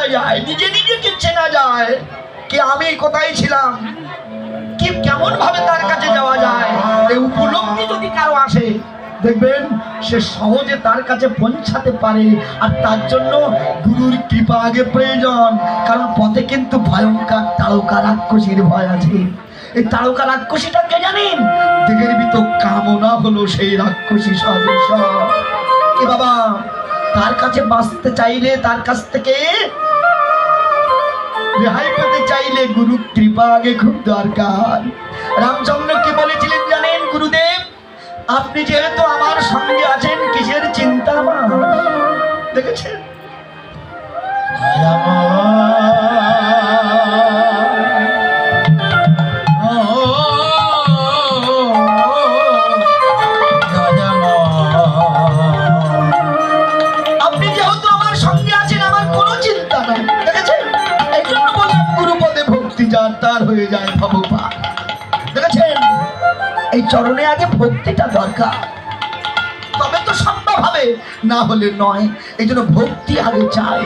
করা যায়, নিজে নিজেকে চেনা যায় কি আমি কোথায় ছিলাম? কি কেমন ভাবে তার কাছে যাওয়া যায়? এই উপলব্ধি যদি কারও আসে, দেখবেন সে সহজে তার কাছে পৌঁছাতে পারে আর তার জন্য গুরুর কৃপা আগে প্রয়োজন। কারণ পথে কিন্তু ভয়ঙ্কর তারকা রাক্ষসীর ভয় আছে। এই তারকা রাক্ষসীটা কে জানেন? দিগের ভিতর কামনা হলো সেই রাক্ষসী সদৃশ। এ বাবা, তার কাছে বাঁচতে চাইলে তার কাছ থেকে রেহাই পেতে চাইলে গুরু কৃপা আগে খুব দরকার। রামচন্দ্র কি বলেছিলেন, জানেন গুরুদেব, আপনি যেহেতু আমার সঙ্গে আছেন, কিসের চিন্তা আমার দেখেছেন? ভক্তিটা দরকার। তবে তো সম্ভব হবে, না হলে নয়। এই জন্য ভক্তি আগে চাই।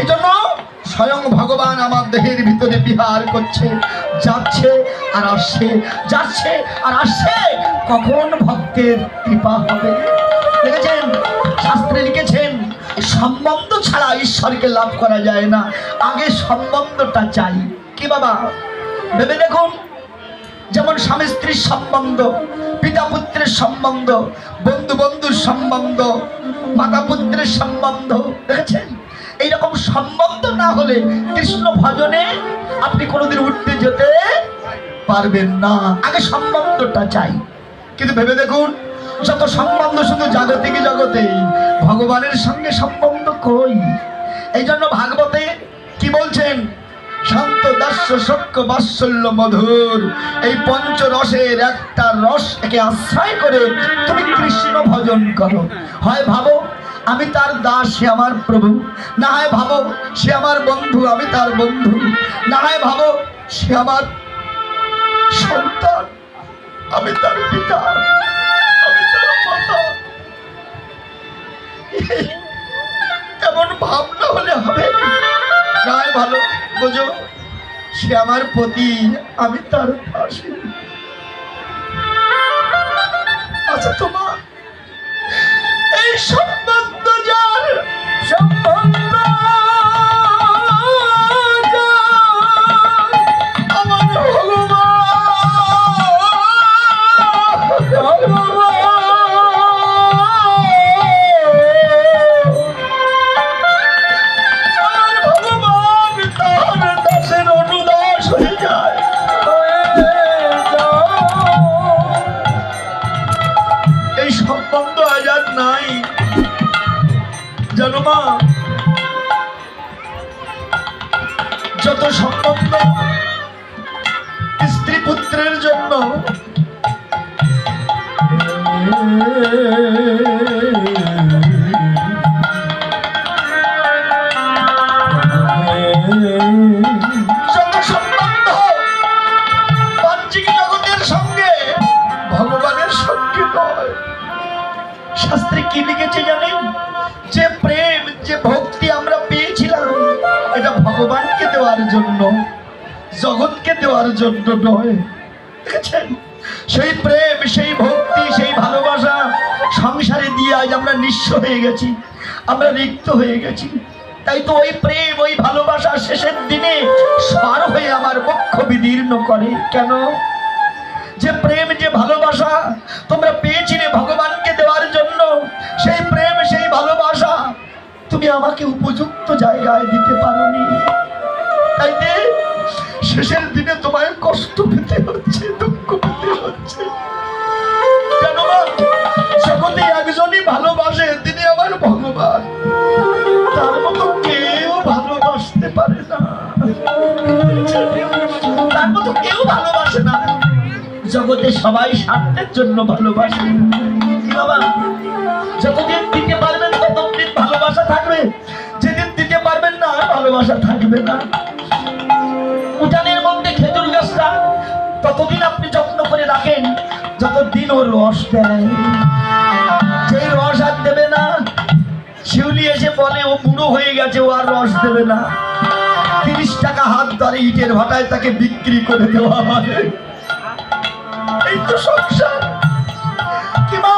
এই জন্য স্বয়ং ভগবান আমার দেহের ভিতরে বিহার করছে, যাচ্ছে আর আসছে, যাচ্ছে আর আসছে। কখন ভক্তের কৃপা হবে? দেখেছেন শাস্ত্রে লিখেছেন, সম্বন্ধ ছাড়া ঈশ্বরকে লাভ করা যায় না। আগে সম্বন্ধটা চাই। কি বাবা? ভেবে দেখুন যেমন স্বামী স্ত্রীর সম্বন্ধ, পিতা পুত্রের সম্বন্ধ, বন্ধু বন্ধুর সম্বন্ধ, মাতা পুত্রের সম্বন্ধ, দেখেছেন? এইরকম সম্বন্ধ না হলে কৃষ্ণ ভজনে আপনি কোনোদিন উঠতে যেতে পারবেন না। আগে সম্বন্ধটা চাই। কিন্তু ভেবে দেখুন, যত সম্বন্ধ শুধু জাগতিক জগতে, ভগবানের সঙ্গে সম্বন্ধ কই? এই জন্য ভাগবতে কি বলছেন? শান্ত দাস্য সক্য বাৎসল্য মধুর। এই পঞ্চরসের একটা রস একে আশ্রয় করে তুমি কৃষ্ণ ভজন করো। হয় ভাবো, আমি তার দাস, সে আমার প্রভু। না হয় ভাবো, সে আমার বন্ধু, আমি তার বন্ধু। না হয় ভাবো, সে আমার সন্তান, আমি তার পিতা, আমি তার মাতা। এমন ভাবনা হলে হবে নয় ভালো বোঝো, সে আমার পতি, আমি তার পাশে আচ্ছা তোমার এই সম্বন্ধ যার সম্বন্ধ আর নাই। জানো মা যত সম্বন্ধ স্ত্রী পুত্রের জন্য কি লিখেছে জানেন? যে প্রেম, যে ভক্তি আমরা পেয়েছিলাম, এটা ভগবানকে দেওয়ার জন্য, জগৎকে দেওয়ার জন্য নয়। দেখেছেন? সেই প্রেম, সেই ভক্তি, সেই ভালোবাসা সংসারে দিয়ে আজ আমরা নিঃস্ব হয়ে গেছি, আমরা রিক্ত হয়ে গেছি। তাই তো ওই প্রেম, ওই ভালোবাসা শেষের দিনে সার হয়ে আমার বক্ষ বিদীর্ণ করে। কেন? যে প্রেম, যে ভালোবাসা তোমরা পেয়েছিলে ভগবানকে জন্য সেই প্রেম, সেই ভালোবাসা তুমি আমাকে উপযুক্ত জায়গায় দিতে পারোনি। তাই শেষের দিনে তোমায় কষ্ট পেতে হচ্ছে, দুঃখ পেতে হচ্ছে। কেন? জগতে একজনই ভালোবাসে, তিনি আমার ভগবান। তার মতো কেউ ভালোবাসতে পারে না। তার মতো কেউ ভালোবাসে না। জগতে সবাই স্বার্থের জন্য ভালোবাসে। বাবা? থাকবে, যেদিন দিতে পারবেন না, ভালোবাসা থাকবে না। উঠানের মধ্যে খেজুর গাছটা ততদিন আপনি যত্ন করে রাখেন, যতদিন রস দেয়। সেই রস আর দেবে না, শিউলি এসে বলে, ও বুড়ো হয়ে গেছে, ও আর রস দেবে না। তিরিশ টাকা হাত ধরে ইটের ভাটায় তাকে বিক্রি করে দেওয়া হয়। এই তো সংসার। কি মা,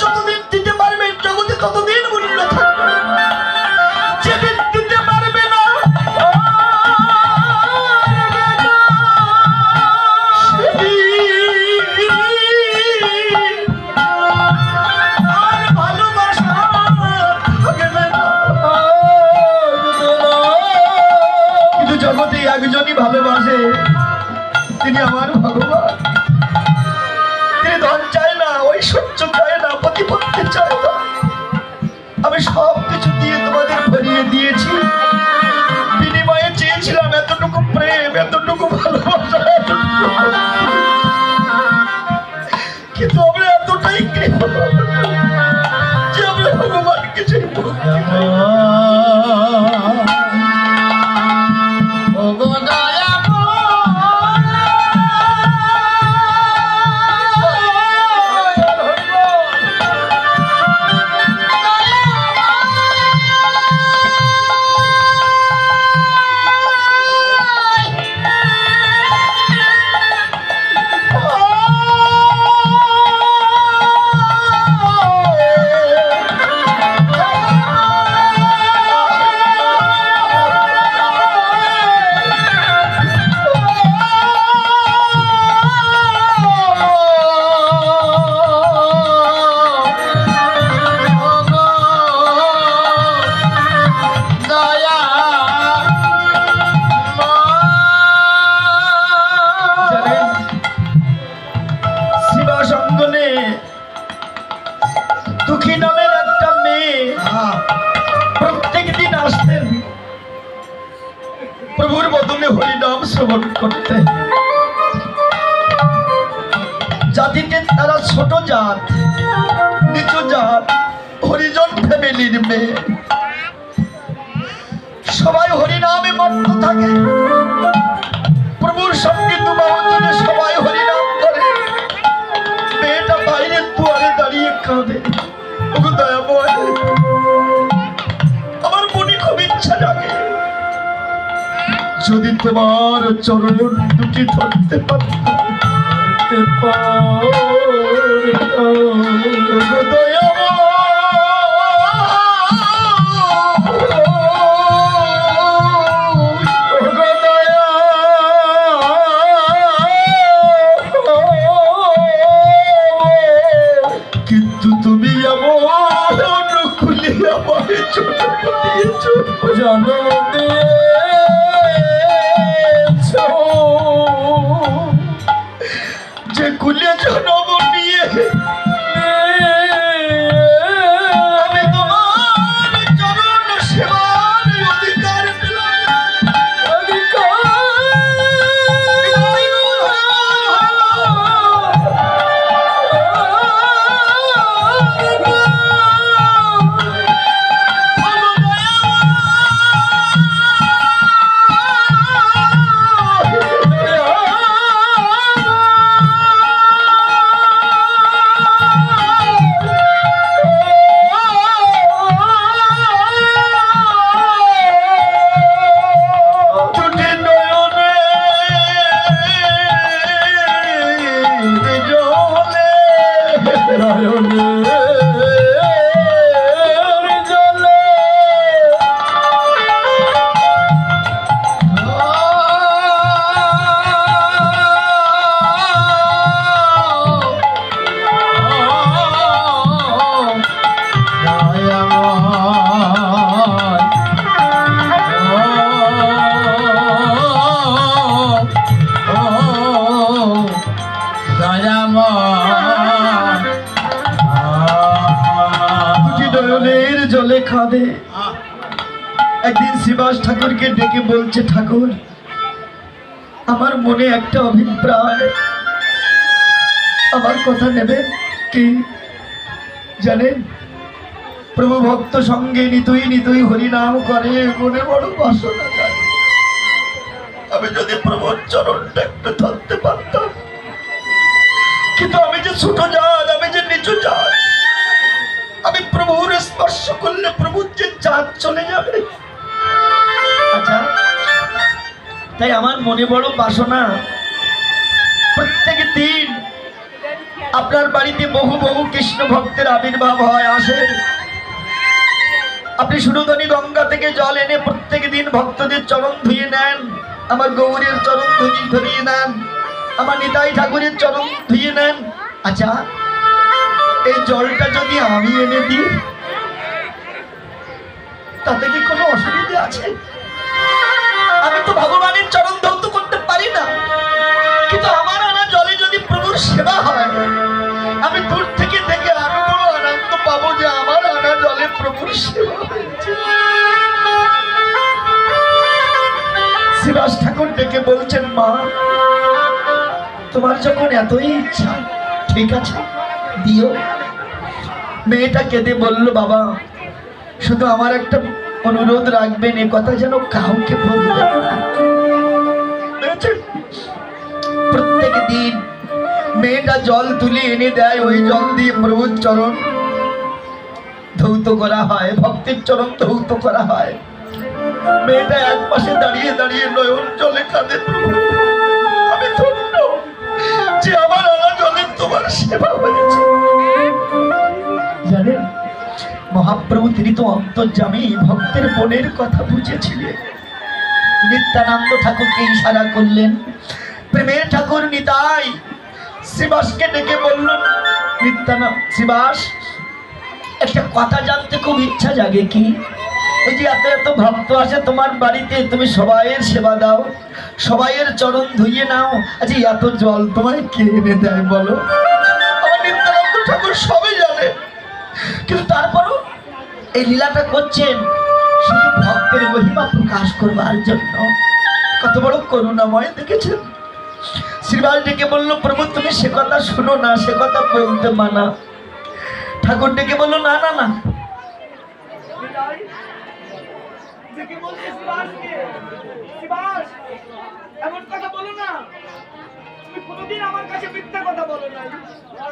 যতদিন দিতে পারবে জগতে ততদিন প্রভুর বদলে হরিনাম শ্রবণ করতে। জাতিতে তারা ছোট জাত, নিচু জাত, হরিজন ফ্যামিলির মেয়ে। সবাই হরিনামে মত্ত থাকে। প্রভুর সঙ্গে তোমার সবাই হরিনাম করে। মেয়েটা বাইরের দুয়ারে দাঁড়িয়ে কাঁদে। ওগো দয়াময় যদি তোমার চরণ দুটি ধরতে পারতাম আমার মনে একটা অভিপ্রায়। আমার কথা নেবেন কি? জানেন, প্রভু ভক্ত সঙ্গে নিতুই নিতুই হরিনাম করে, মনে বড় বাসনা যায় আমি যদি প্রভুর চরণটা একটু ধরতে পারতাম। কিন্তু আমি যে ছোট জাত, আমি যে নিচু জাত, আমি প্রভুর স্পর্শ করলে প্রভুর যে চাঁদ চলে যাবে। তাই আমার মনে বড় বাসনা, প্রত্যেক দিন আপনার বাড়িতে বহু বহু কৃষ্ণ ভক্তের আবির্ভাব হয়, আসে। আপনি সুরধনী গঙ্গা থেকে জল এনে প্রত্যেক দিন ভক্তদের চরণ ধুয়ে নেন, আমার গৌরীর চরণ ধুয়ে ধরিয়ে নেন, আমার নিতাই ঠাকুরের চরণ ধুয়ে নেন। আচ্ছা এই জলটা যদি আমি এনে দিই, তাতে কি কোনো অসুবিধা আছে? আমি তো ভগবানের চরণ ধৌত করতে পারি না। কিন্তু আমার আনা জলে যদি প্রভুর সেবা হয়, আমি দূর থেকে আরও বড় আনন্দ পাবো যে আমার আনা জলে প্রভুর সেবা হয়েছে। শিবাস ঠাকুর ডেকে বলছেন, মা, তোমার যখন এতই ইচ্ছা, ঠিক আছে, দিও। মেয়েটা কেঁদে বলল, বাবা, শুধু আমার একটা অনুরোধ রাখবেন, এ কথা যেন কাউকে বলবেন না? প্রত্যেক দিন মেয়েটা জল তুলে এনে দেয়, ওই জল দিয়ে প্রভুর চরণ ধৌত করা হয়, ভক্তের চরণ ধৌত করা হয় মেয়েটা এক পাশে দাঁড়িয়ে দাঁড়িয়ে নয়ন জলে কাঁদে আমি ধন্য যে আমার আলা জলে তোমার সেবা হয়েছে মহাপ্রভু তিনি তো অন্তর্জামী ভক্তের মনের কথা বুঝেছিলেন। নিত্যানন্দ ঠাকুরকে ইশারা করলেন, প্রেমের ঠাকুর নিতাই শিবাসকে ডেকে বলল নিত্যানন্দ, শিবাস, একটা কথা জানতে খুব ইচ্ছা জাগে কি? এই যে এত এত ভক্ত আসে তোমার বাড়িতে, তুমি সবাইয়ের সেবা দাও, সবাইয়ের চরণ ধুইয়ে নাও। আচ্ছা এত জল তোমায় কে এনে দেয় বলো? আমার নিত্যানন্দ ঠাকুর সবই জানে, কিন্তু তারপরও এই লীলাটা করছেন শুধু ভক্তের মহিমা প্রকাশ করবার জন্য। কত বড় করুণাময়, দেখেছেন? শ্রীবাস ডেকে বলল, প্রভু, তুমি সে কথা শুনো না, সে কথা বলতে মানা। ঠাকুর ডেকে বলল, না না না। এমন কথা কোনোদিন আমার কাছে মিথ্যা কথা বলো না।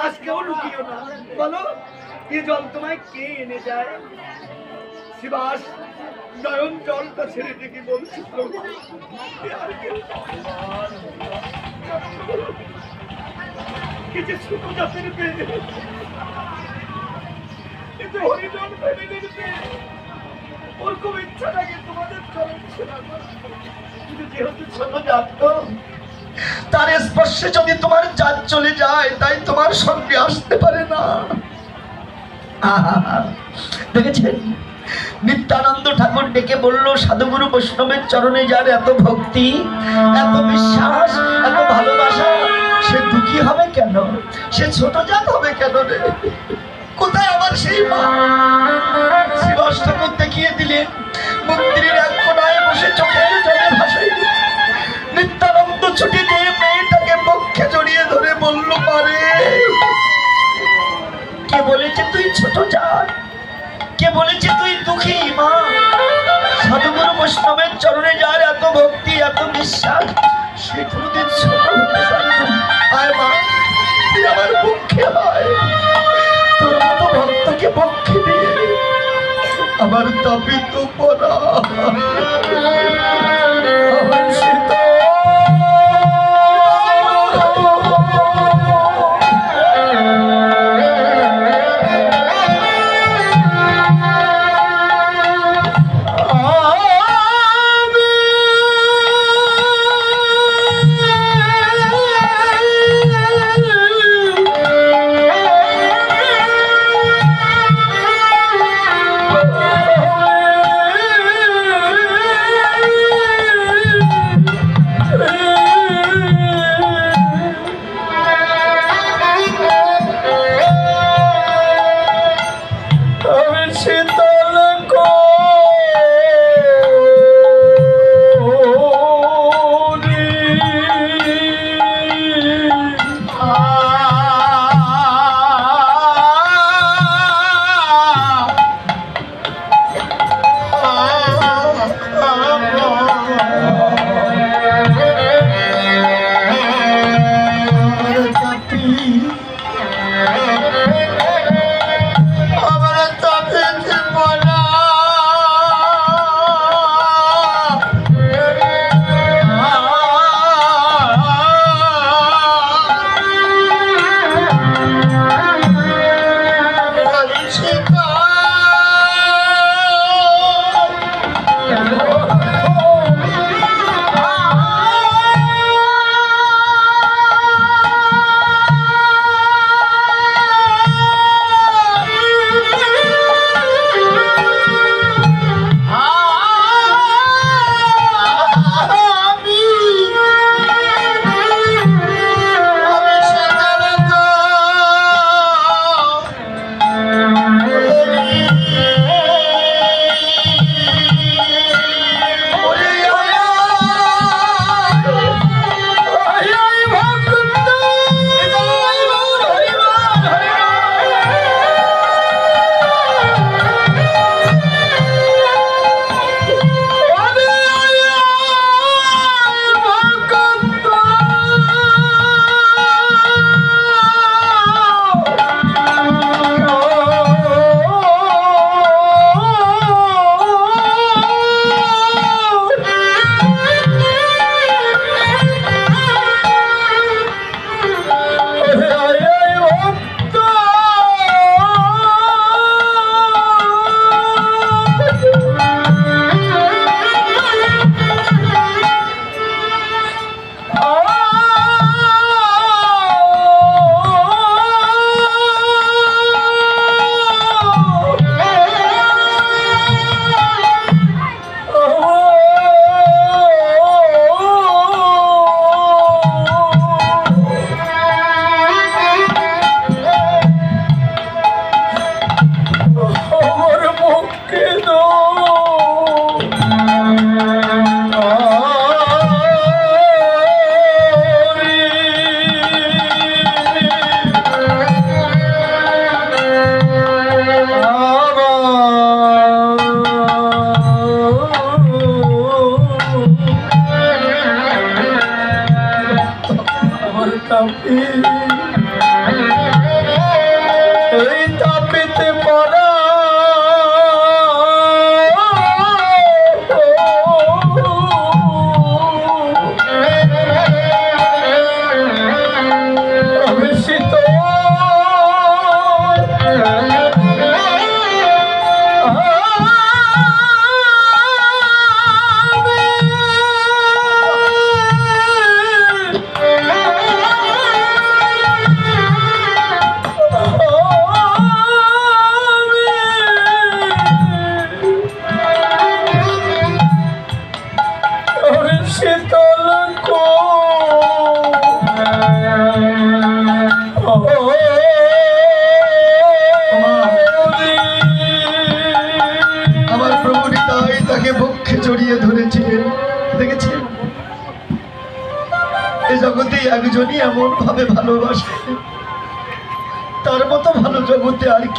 আজকেও লুকিও না। বলো জল তোমায় কে এনে যায়? শিবাস, নয়ন জলটা ছেড়ে ডেকে বলছি প্রভু এ আর কেউ কি যে ছোট জাতের পেয়ে কিন্তু হরিজন ফ্যামিলির পেয়ে ওর খুব ইচ্ছা থাকে তোমাদের চরণ কিন্তু যেহেতু ছোট জাত তার স্পর্শে যদি তোমার জাত চলে যায়, তাই তোমার সঙ্গে আসতে পারে না! দেখেছেন নিত্যানন্দ ঠাকুর ডেকে বলল, সাধুগুরু বৈষ্ণবের চরণে যার এত ভক্তি, এত বিশ্বাস, এত ভালোবাসা, সে দুঃখী হবে কেন? সে ছোট জাত হবে কেন রে? কোথায় আমার সেই মা? শিবাস ঠাকুর দেখিয়ে দিলেন, মন্দিরের এক কোনায় বসে চোখের জলে ভাসাই নিত্যানন্দ ছুটি দিয়ে মেয়েটাকে পক্ষে জড়িয়ে ধরে বলল পারে বলেছে, তুই ছোট জাত। কে বলেছে, তুই দুঃখী মা। সাধুগুরু বৈষ্ণবের চরণে যার এত ভক্তি, এত বিশ্বাস, সে কোনোদিন ছোট। আয় মা, তুই আমার পক্ষে হয় তোর মতো ভক্তকে পক্ষে আমার Islam is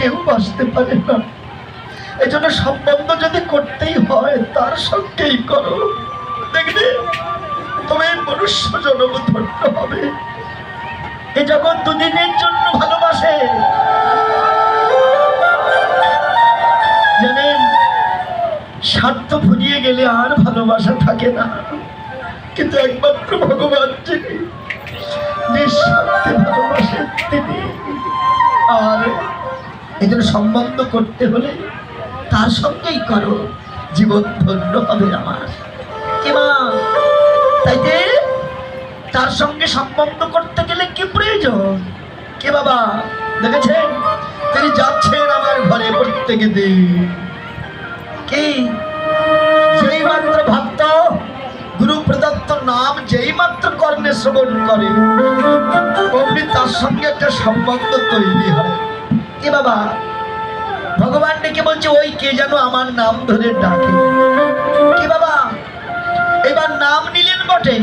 কেউ বাঁচতে পারে না। এজন্য সম্বন্ধ যদি করতেই হয়, তার সঙ্গেই করো। দেখবে, তবে মনুষ্য জন্ম ধন্য হবে। এ জগৎ দুদিনের জন্য ভালোবাসে। জানেন, স্বার্থ ফুরিয়ে গেলে আর ভালোবাসা থাকে না। কিন্তু একমাত্র ভগবান যিনি নিঃস্বার্থে ভালোবাসেন তিনি। আর এই জন্য সম্বন্ধ করতে হলে তার সঙ্গেই করো। জীবন ধন্য হবে আমার। কিমা তাইতে তার সঙ্গে সম্বন্ধ করতে গেলে কি প্রয়োজন? কে বাবা? দেখেছেন? তিনি যাচ্ছেন আমার ঘরে প্রত্যেকে কি? যেই মাত্র ভক্ত, গুরু প্রদত্ত নাম যেই মাত্র কর্ণে শ্রবণ করে, অমনি তার সঙ্গে একটা সম্বন্ধ তৈরি হয়। কি বাবা ভগবান ডেকে বলছে, ওই কে যেন আমার নাম ধরে ডাকে? কি বাবা? এবার নাম নিলেন বটে।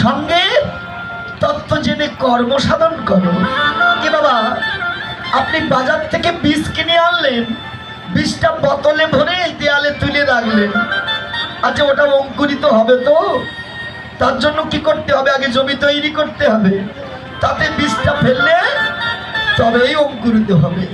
সঙ্গে তত্ত্ব জেনে কর্ম সাধন করো। কি বাবা? আপনি বাজার থেকে বীজ কিনে আনলেন, বীজটা বোতলে ভরে দেয়ালে তুলে রাখলেন। আচ্ছা ওটা অঙ্কুরিত হবে তো? তার জন্য কি করতে হবে? আগে জমি তৈরি করতে হবে। তাতে বীজটা ফেললে তবেই অঙ্কুরিত হবে।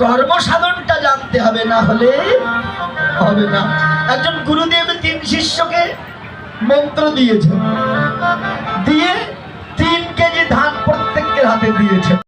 কর্ম সাধনটা জানতে হবে, না হলে হবে না। একজন গুরুদেব তিন শিষ্যকে মন্ত্র দিয়েছেন। দিয়ে তিন কেজি ধান প্রত্যেকের হাতে দিয়েছেন